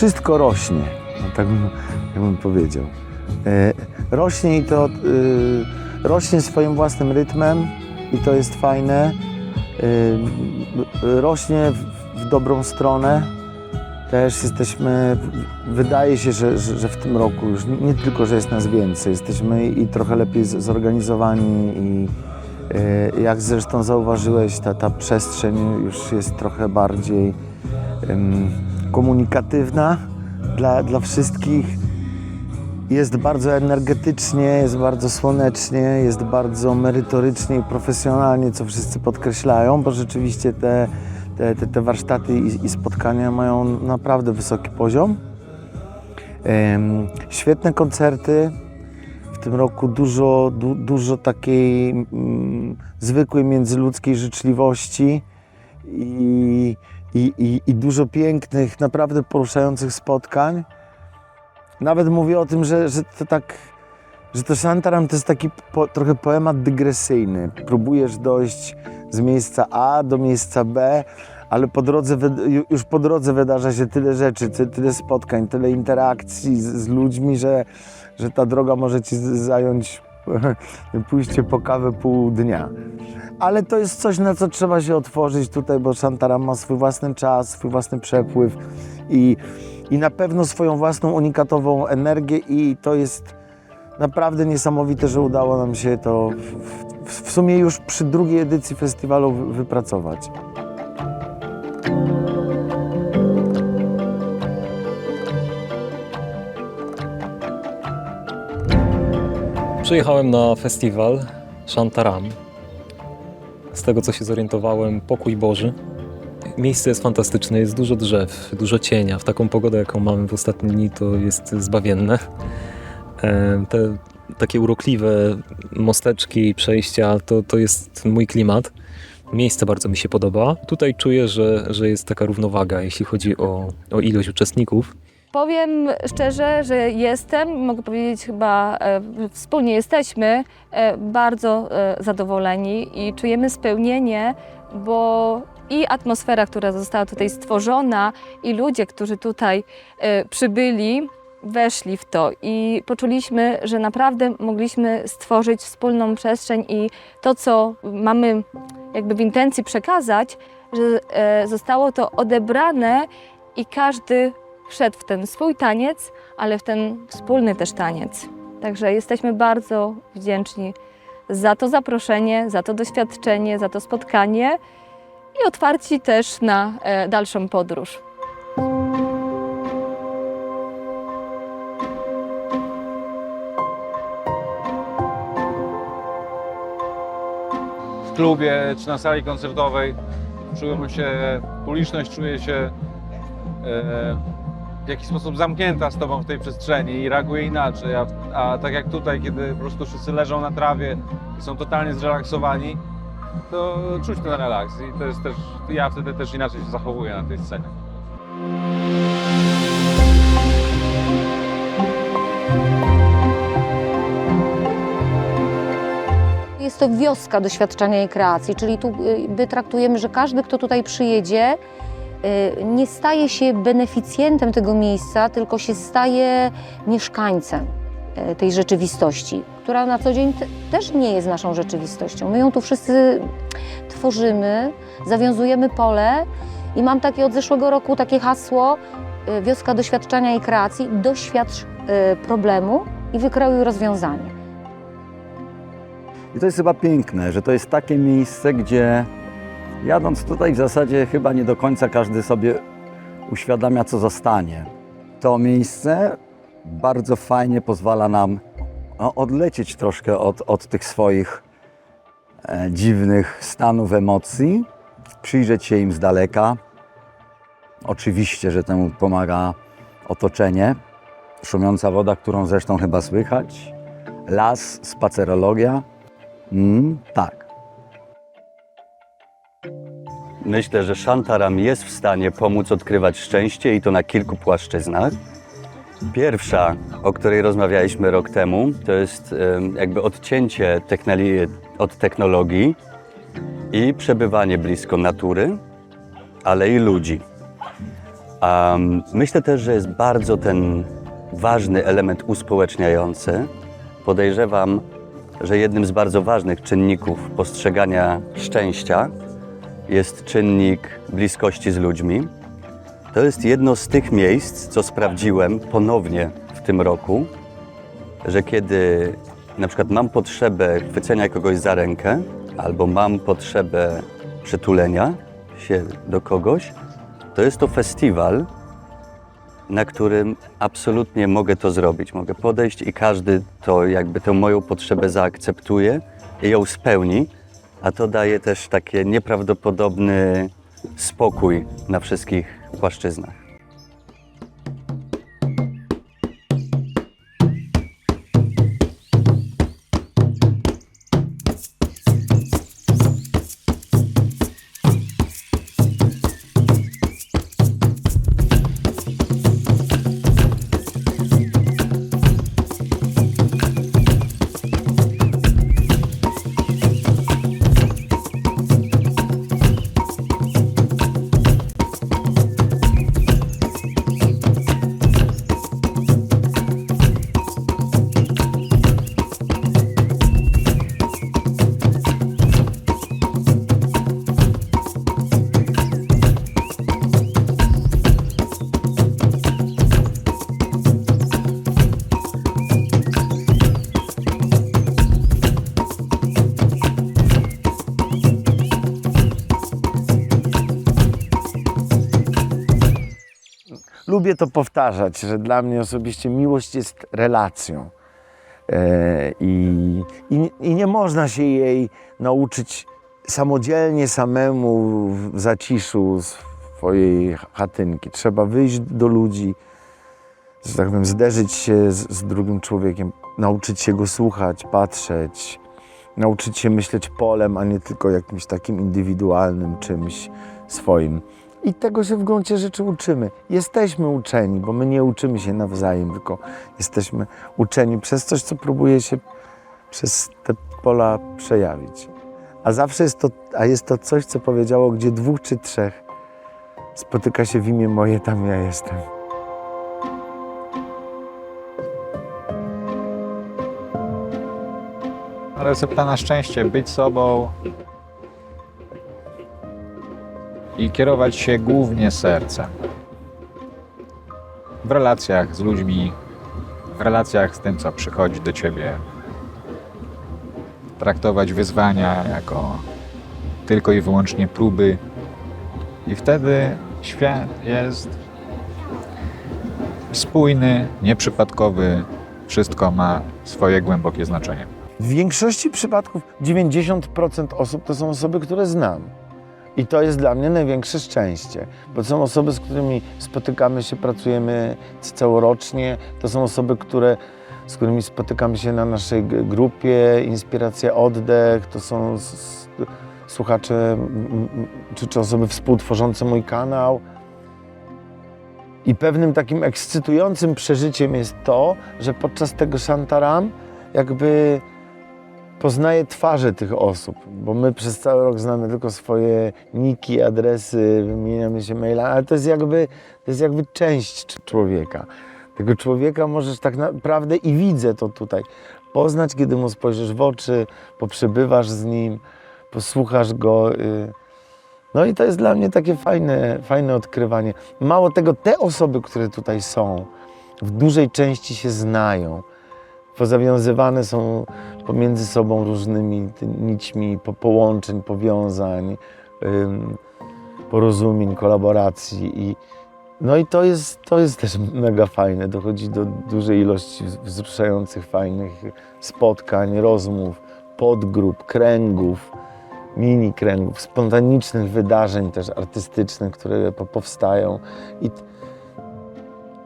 wszystko rośnie, no, tak, bym, tak bym powiedział. E, rośnie i to y, rośnie swoim własnym rytmem i to jest fajne. Y, rośnie w, w dobrą stronę. Też jesteśmy, wydaje się, że, że, w tym roku już nie, tylko, że jest nas więcej, jesteśmy i trochę lepiej zorganizowani i e, jak zresztą zauważyłeś, ta, ta przestrzeń już jest trochę bardziej komunikatywna dla, dla wszystkich. Jest bardzo energetycznie, jest bardzo słonecznie, jest bardzo merytorycznie i profesjonalnie, co wszyscy podkreślają, bo rzeczywiście te, te, te, warsztaty i, i spotkania mają naprawdę wysoki poziom. Em, świetne koncerty. W tym roku dużo, du, dużo takiej mm, zwykłej międzyludzkiej życzliwości i, i, i, i dużo pięknych, naprawdę poruszających spotkań. Nawet mówię o tym, że, że to tak, że to Shantaram to jest taki po, trochę poemat dygresyjny. Próbujesz dojść z miejsca A do miejsca B, ale po drodze, już po drodze wydarza się tyle rzeczy, ty- tyle spotkań, tyle interakcji z, z ludźmi, że, że ta droga może ci zająć pójście po kawę pół dnia. Ale to jest coś, na co trzeba się otworzyć tutaj, bo Shantaram ma swój własny czas, swój własny przepływ i, i na pewno swoją własną unikatową energię i to jest naprawdę niesamowite, że udało nam się to w, w, sumie już przy drugiej edycji festiwalu wy- wypracować. Przyjechałem na festiwal Shantaram. Z tego co się zorientowałem, pokój Boży. Miejsce jest fantastyczne, jest dużo drzew, dużo cienia. W taką pogodę, jaką mamy w ostatnie dni, to jest zbawienne. Te takie urokliwe mosteczki przejścia, to, to jest mój klimat. Miejsce bardzo mi się podoba. Tutaj czuję, że, że jest taka równowaga, jeśli chodzi o, o ilość uczestników. Powiem szczerze, że jestem, mogę powiedzieć chyba e, wspólnie jesteśmy e, bardzo e, zadowoleni i czujemy spełnienie, bo i atmosfera, która została tutaj stworzona, i ludzie, którzy tutaj przybyli, weszli w to i poczuliśmy, że naprawdę mogliśmy stworzyć wspólną przestrzeń i to, co mamy jakby w intencji przekazać, że zostało to odebrane i każdy wszedł w ten swój taniec, ale w ten wspólny też taniec. Także jesteśmy bardzo wdzięczni za to zaproszenie, za to doświadczenie, za to spotkanie i otwarci też na e, dalszą podróż. w klubie czy na sali koncertowej czułem się, publiczność czuje się e, w jakiś sposób zamknięta z tobą w tej przestrzeni i reaguje inaczej, a, a tak jak tutaj, kiedy po prostu wszyscy leżą na trawie i są totalnie zrelaksowani, to czuć ten relaks i to jest też, ja wtedy też inaczej się zachowuję na tej scenie. Jest to wioska doświadczenia i kreacji, czyli tu y, my traktujemy, że każdy, kto tutaj przyjedzie, nie staje się beneficjentem tego miejsca, tylko się staje mieszkańcem y, tej rzeczywistości, która na co dzień te- też nie jest naszą rzeczywistością. My ją tu wszyscy tworzymy, zawiązujemy pole i mam takie od zeszłego roku takie hasło y, wioska doświadczenia i kreacji, doświadcz y, problemu i wykreuj rozwiązanie. I to jest chyba piękne, że to jest takie miejsce, gdzie jadąc tutaj w zasadzie chyba nie do końca każdy sobie uświadamia, co zostanie. To miejsce bardzo fajnie pozwala nam no, odlecieć troszkę od, od tych swoich e, dziwnych stanów emocji, przyjrzeć się im z daleka. Oczywiście, że temu pomaga otoczenie, szumiąca woda, którą zresztą chyba słychać, las, spacerologia. Mm, tak. Myślę, że Shantaram jest w stanie pomóc odkrywać szczęście i to na kilku płaszczyznach. Pierwsza, o której rozmawialiśmy rok temu, to jest jakby odcięcie od technologii i przebywanie blisko natury, ale i ludzi. Mm, myślę też, że jest bardzo ten ważny element uspołeczniający. Podejrzewam, że jednym z bardzo ważnych czynników postrzegania szczęścia jest czynnik bliskości z ludźmi. To jest jedno z tych miejsc, co sprawdziłem ponownie w tym roku, że kiedy na przykład mam potrzebę chwycenia kogoś za rękę, albo mam potrzebę przytulenia się do kogoś, to jest to festiwal, na którym absolutnie mogę to zrobić. Mogę podejść i każdy to jakby tę moją potrzebę zaakceptuje i ją spełni, a to daje też takie nieprawdopodobny spokój na wszystkich płaszczyznach. Lubię to powtarzać, że dla mnie osobiście miłość jest relacją. E, I, i, I nie można się jej nauczyć samodzielnie, samemu w zaciszu swojej chatynki. Trzeba wyjść do ludzi, że tak powiem, zderzyć się z, z drugim człowiekiem, nauczyć się go słuchać, patrzeć, nauczyć się myśleć polem, a nie tylko jakimś takim indywidualnym czymś swoim. I tego się w gruncie rzeczy uczymy. Jesteśmy uczeni, bo my nie uczymy się nawzajem, tylko jesteśmy uczeni przez coś, co próbuje się przez te pola przejawić. A zawsze jest to, a jest to coś, co powiedziało, gdzie dwóch czy trzech spotyka się w imię moje, tam ja jestem. Recepta na szczęście, być sobą i kierować się głównie sercem. W relacjach z ludźmi, w relacjach z tym, co przychodzi do ciebie. Traktować wyzwania jako tylko i wyłącznie próby, i wtedy świat jest spójny, nieprzypadkowy, wszystko ma swoje głębokie znaczenie. W większości przypadków 90% osób to są osoby, które znam. I to jest dla mnie największe szczęście, bo to są osoby, z którymi spotykamy się, pracujemy całorocznie. To są osoby, które, z którymi spotykamy się na naszej grupie Inspiracja Oddech. To są słuchacze czy, czy osoby współtworzące mój kanał. I pewnym takim ekscytującym przeżyciem jest to, że podczas tego Shantaram jakby poznaję twarze tych osób, bo my przez cały rok znamy tylko swoje niki, adresy, wymieniamy się maila, ale to jest jakby, to jest jakby część człowieka. Tego człowieka możesz tak naprawdę i widzę to tutaj poznać, kiedy mu spojrzysz w oczy, poprzebywasz z nim, posłuchasz go. y. No i to jest dla mnie takie fajne, fajne odkrywanie. Mało tego, te osoby, które tutaj są, w dużej części się znają. Pozawiązywane są pomiędzy sobą różnymi nićmi po, połączeń, powiązań, porozumień, kolaboracji. I, no i to jest, to jest też mega fajne. Dochodzi do dużej ilości wz- wzruszających, fajnych spotkań, rozmów, podgrup, kręgów, mini kręgów, spontanicznych wydarzeń też artystycznych, które po, powstają. I,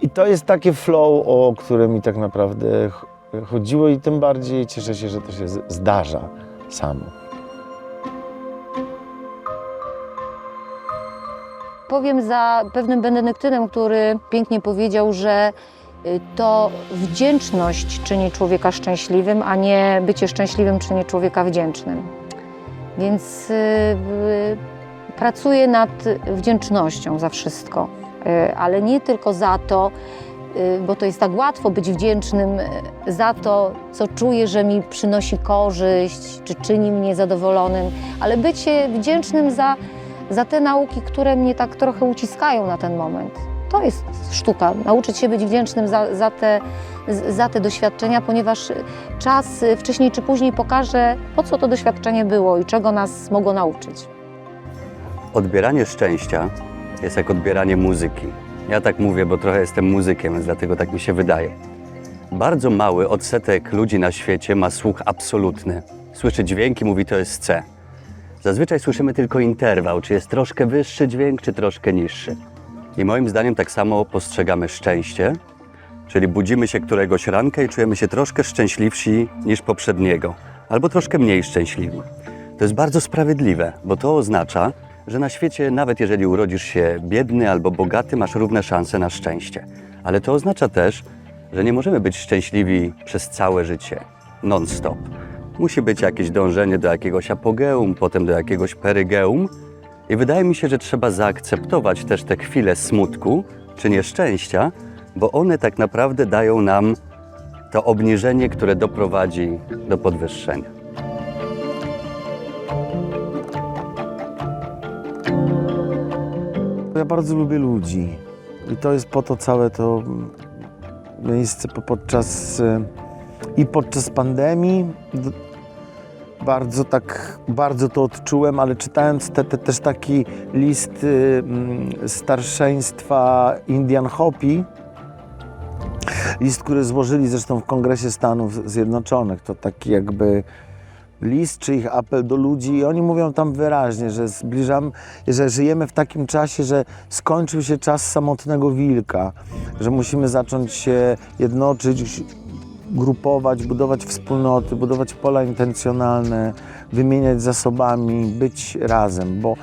I to jest takie flow, o które mi tak naprawdę chodziło i tym bardziej cieszę się, że to się zdarza samo. Powiem za pewnym benedyktynem, który pięknie powiedział, że y, to wdzięczność czyni człowieka szczęśliwym, a nie bycie szczęśliwym czyni człowieka wdzięcznym. Więc y, y, pracuję nad wdzięcznością za wszystko. y, ale nie tylko za to, bo to jest tak łatwo być wdzięcznym y, za to, co czuję, że mi przynosi korzyść, czy czyni mnie zadowolonym, ale y, wdzięcznym za, za te nauki, które mnie tak trochę uciskają na ten moment. To jest sztuka, nauczyć się być wdzięcznym za, za, te, za te doświadczenia, ponieważ y, czas y, wcześniej czy później pokaże, po co to doświadczenie było i czego nas mogło nauczyć. Odbieranie szczęścia jest jak odbieranie muzyki. Ja tak mówię, bo trochę jestem muzykiem, więc dlatego tak mi się wydaje. Bardzo mały odsetek ludzi na świecie ma słuch absolutny. Słyszy dźwięki, mówi to jest C. Zazwyczaj słyszymy tylko interwał, czy jest troszkę wyższy dźwięk, czy troszkę niższy. I moim zdaniem tak samo postrzegamy szczęście, czyli budzimy się któregoś ranka i czujemy się troszkę szczęśliwsi niż poprzedniego, albo troszkę mniej szczęśliwi. To jest bardzo sprawiedliwe, bo to oznacza, że na świecie, nawet jeżeli urodzisz się biedny albo bogaty, masz równe szanse na szczęście. Ale to oznacza też, że nie możemy być szczęśliwi przez całe życie, non-stop. Musi być jakieś dążenie do jakiegoś apogeum, potem do jakiegoś perygeum. I wydaje mi się, że trzeba zaakceptować też te chwile smutku czy nieszczęścia, bo one tak naprawdę dają nam to obniżenie, które doprowadzi do podwyższenia. Ja bardzo lubię ludzi. I to jest po to całe to miejsce po- podczas e, i podczas pandemii. Bardzo tak, bardzo to odczułem, ale czytając te, te, też taki list y, mm, starszeństwa Indian Hopi, list, który złożyli zresztą w Kongresie Stanów Zjednoczonych, to taki jakby list czy ich apel do ludzi i oni mówią tam wyraźnie, że zbliżam, że żyjemy w takim czasie, że skończył się czas samotnego wilka, że musimy zacząć się jednoczyć, grupować, budować wspólnoty, budować pola intencjonalne, wymieniać zasobami, być razem, bo,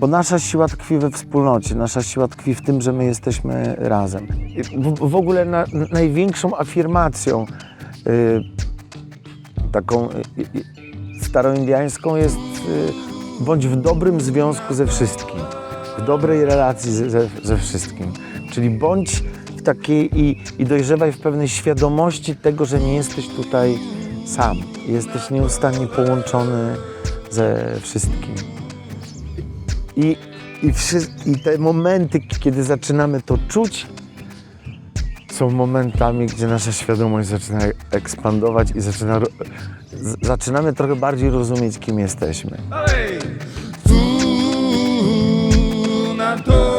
bo nasza siła tkwi we wspólnocie, nasza siła tkwi w tym, że my jesteśmy razem. W, w ogóle na, największą afirmacją y, taką y, y, staroindiańską jest y, bądź w dobrym związku ze wszystkim, w dobrej relacji ze, ze, ze wszystkim. Czyli bądź w takiej i, i dojrzewaj w pewnej świadomości tego, że nie jesteś tutaj sam. Jesteś nieustannie połączony ze wszystkim. I, i, wszy, I te momenty, kiedy zaczynamy to czuć, są momentami, gdzie nasza świadomość zaczyna ekspandować i zaczyna, zaczynamy trochę bardziej rozumieć, kim jesteśmy. Tu na to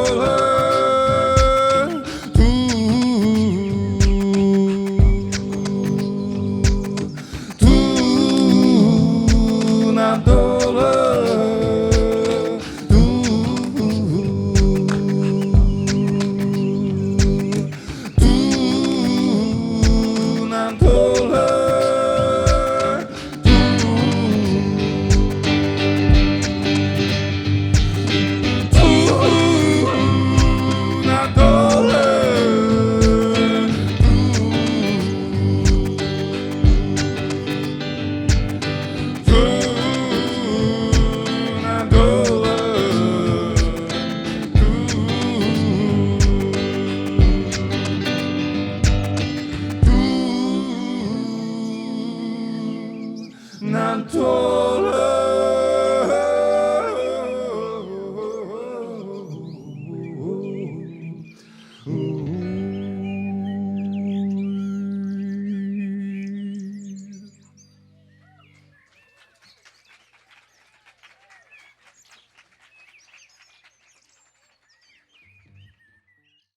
to